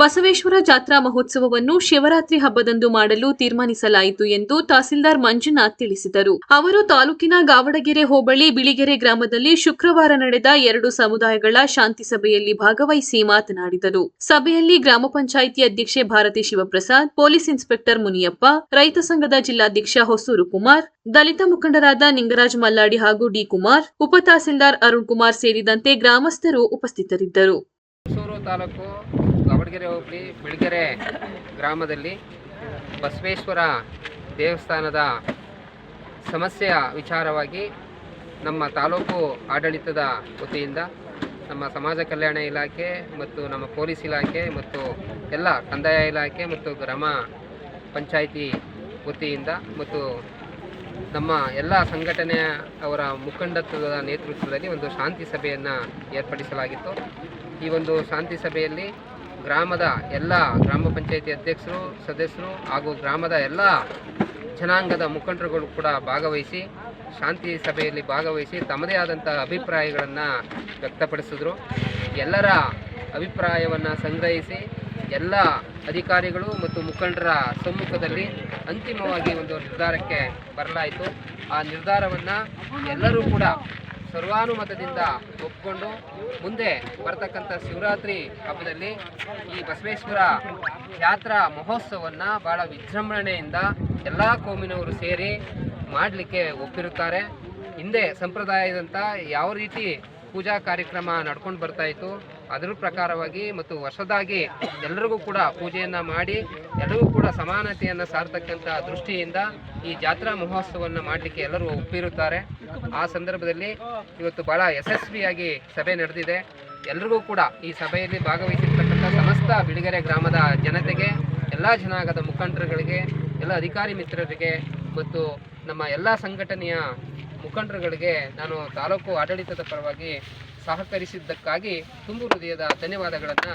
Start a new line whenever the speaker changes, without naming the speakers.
ಬಸವೇಶ್ವರ ಜಾತ್ರಾ ಮಹೋತ್ಸವವನ್ನು ಶಿವರಾತ್ರಿ ಹಬ್ಬದಂದು ಮಾಡಲು ತೀರ್ಮಾನಿಸಲಾಯಿತು ಎಂದು ತಹಸೀಲ್ದಾರ್ ಮಂಜುನಾಥ್ ತಿಳಿಸಿದರು. ಅವರು ತಾಲೂಕಿನ ಗಾವಡಗೆರೆ ಹೋಬಳಿ ಬಿಳಿಗೆರೆ ಗ್ರಾಮದಲ್ಲಿ ಶುಕ್ರವಾರ ನಡೆದ ಎರಡು ಸಮುದಾಯಗಳ ಶಾಂತಿ ಸಭೆಯಲ್ಲಿ ಭಾಗವಹಿಸಿ ಮಾತನಾಡಿದರು. ಸಭೆಯಲ್ಲಿ ಗ್ರಾಮ ಪಂಚಾಯಿತಿ ಅಧ್ಯಕ್ಷೆ ಭಾರತಿ ಶಿವಪ್ರಸಾದ್, ಪೊಲೀಸ್ ಇನ್ಸ್ಪೆಕ್ಟರ್ ಮುನಿಯಪ್ಪ, ರೈತ ಸಂಘದ ಜಿಲ್ಲಾಧ್ಯಕ್ಷ ಹೊಸೂರು ಕುಮಾರ್, ದಲಿತ ಮುಖಂಡರಾದ ನಿಂಗರಾಜ್ ಮಲ್ಲಾಡಿ ಹಾಗೂ ಡಿ ಕುಮಾರ್, ಉಪ ತಹಸೀಲ್ದಾರ್ ಅರುಣ್ ಕುಮಾರ್ ಸೇರಿದಂತೆ ಗ್ರಾಮಸ್ಥರು ಉಪಸ್ಥಿತರಿದ್ದರು.
ಹೊಸೂರು ಹೋಗ್ಲಿ, ಬಿಳಿಗೆರೆ ಗ್ರಾಮದಲ್ಲಿ ಬಸವೇಶ್ವರ ದೇವಸ್ಥಾನದ ಸಮಸ್ಯೆಯ ವಿಚಾರವಾಗಿ ನಮ್ಮ ತಾಲೂಕು ಆಡಳಿತದ ವತಿಯಿಂದ ನಮ್ಮ ಸಮಾಜ ಕಲ್ಯಾಣ ಇಲಾಖೆ ಮತ್ತು ನಮ್ಮ ಪೊಲೀಸ್ ಇಲಾಖೆ ಮತ್ತು ಎಲ್ಲ ಕಂದಾಯ ಇಲಾಖೆ ಮತ್ತು ಗ್ರಾಮ ಪಂಚಾಯಿತಿ ವತಿಯಿಂದ ಮತ್ತು ನಮ್ಮ ಎಲ್ಲ ಸಂಘಟನೆಯ ಅವರ ಮುಖಂಡತ್ವದ ನೇತೃತ್ವದಲ್ಲಿ ಒಂದು ಶಾಂತಿ ಸಭೆಯನ್ನು ಏರ್ಪಡಿಸಲಾಗಿತ್ತು. ಈ ಒಂದು ಶಾಂತಿ ಸಭೆಯಲ್ಲಿ ಗ್ರಾಮದ ಎಲ್ಲ ಗ್ರಾಮ ಪಂಚಾಯಿತಿ ಅಧ್ಯಕ್ಷರು, ಸದಸ್ಯರು ಹಾಗೂ ಗ್ರಾಮದ ಎಲ್ಲ ಜನಾಂಗದ ಮುಖಂಡರುಗಳು ಕೂಡ ಭಾಗವಹಿಸಿ, ಶಾಂತಿ ಸಭೆಯಲ್ಲಿ ಭಾಗವಹಿಸಿ ತಮ್ಮದೇ ಆದಂಥ ಅಭಿಪ್ರಾಯಗಳನ್ನು ವ್ಯಕ್ತಪಡಿಸಿದ್ರು. ಎಲ್ಲರ ಅಭಿಪ್ರಾಯವನ್ನು ಸಂಗ್ರಹಿಸಿ ಎಲ್ಲ ಅಧಿಕಾರಿಗಳು ಮತ್ತು ಮುಖಂಡರ ಸಮ್ಮುಖದಲ್ಲಿ ಅಂತಿಮವಾಗಿ ಒಂದು ನಿರ್ಧಾರಕ್ಕೆ ಬರಲಾಯಿತು. ಆ ನಿರ್ಧಾರವನ್ನು ಎಲ್ಲರೂ ಕೂಡ ಸರ್ವಾನುಮತದಿಂದ ಒಪ್ಪಿಕೊಂಡು ಮುಂದೆ ಬರ್ತಕ್ಕಂಥ ಶಿವರಾತ್ರಿ ಹಬ್ಬದಲ್ಲಿ ಈ ಬಸವೇಶ್ವರ ಜಾತ್ರಾ ಮಹೋತ್ಸವವನ್ನು ಭಾಳ ವಿಜೃಂಭಣೆಯಿಂದ ಎಲ್ಲ ಕೋಮಿನವರು ಸೇರಿ ಮಾಡಲಿಕ್ಕೆ ಒಪ್ಪಿರುತ್ತಾರೆ. ಹಿಂದೆ ಸಂಪ್ರದಾಯದಂಥ ಯಾವ ರೀತಿ ಪೂಜಾ ಕಾರ್ಯಕ್ರಮ ನಡ್ಕೊಂಡು ಬರ್ತಾ ಇತ್ತು ಅದರ ಪ್ರಕಾರವಾಗಿ ಮತ್ತು ಹೊಸದಾಗಿ ಎಲ್ಲರಿಗೂ ಕೂಡ ಪೂಜೆಯನ್ನು ಮಾಡಿ, ಎಲ್ಲರಿಗೂ ಕೂಡ ಸಮಾನತೆಯನ್ನು ಸಾರ್ತಕ್ಕಂಥ ದೃಷ್ಟಿಯಿಂದ ಈ ಜಾತ್ರಾ ಮಹೋತ್ಸವವನ್ನು ಮಾಡಲಿಕ್ಕೆ ಎಲ್ಲರೂ ಒಪ್ಪಿರುತ್ತಾರೆ. ಆ ಸಂದರ್ಭದಲ್ಲಿ ಇವತ್ತು ಬಹಳ ಯಶಸ್ವಿಯಾಗಿ ಸಭೆ ನಡೆದಿದೆ. ಎಲ್ರಿಗೂ ಕೂಡ ಈ ಸಭೆಯಲ್ಲಿ ಭಾಗವಹಿಸಿರ್ತಕ್ಕಂಥ ಸಮಸ್ತ ಬಿಳಿಗೆರೆ ಗ್ರಾಮದ ಜನತೆಗೆ, ಎಲ್ಲ ಜನಾಂಗದ ಮುಖಂಡರುಗಳಿಗೆ, ಎಲ್ಲ ಅಧಿಕಾರಿ ಮಿತ್ರರಿಗೆ ಮತ್ತು ನಮ್ಮ ಎಲ್ಲ ಸಂಘಟನೆಯ ಮುಖಂಡರುಗಳಿಗೆ ನಾನು ತಾಲೂಕು ಆಡಳಿತದ ಪರವಾಗಿ ಸಹಕರಿಸಿದ್ದಕ್ಕಾಗಿ ತುಂಬು ಹೃದಯದ ಧನ್ಯವಾದಗಳನ್ನು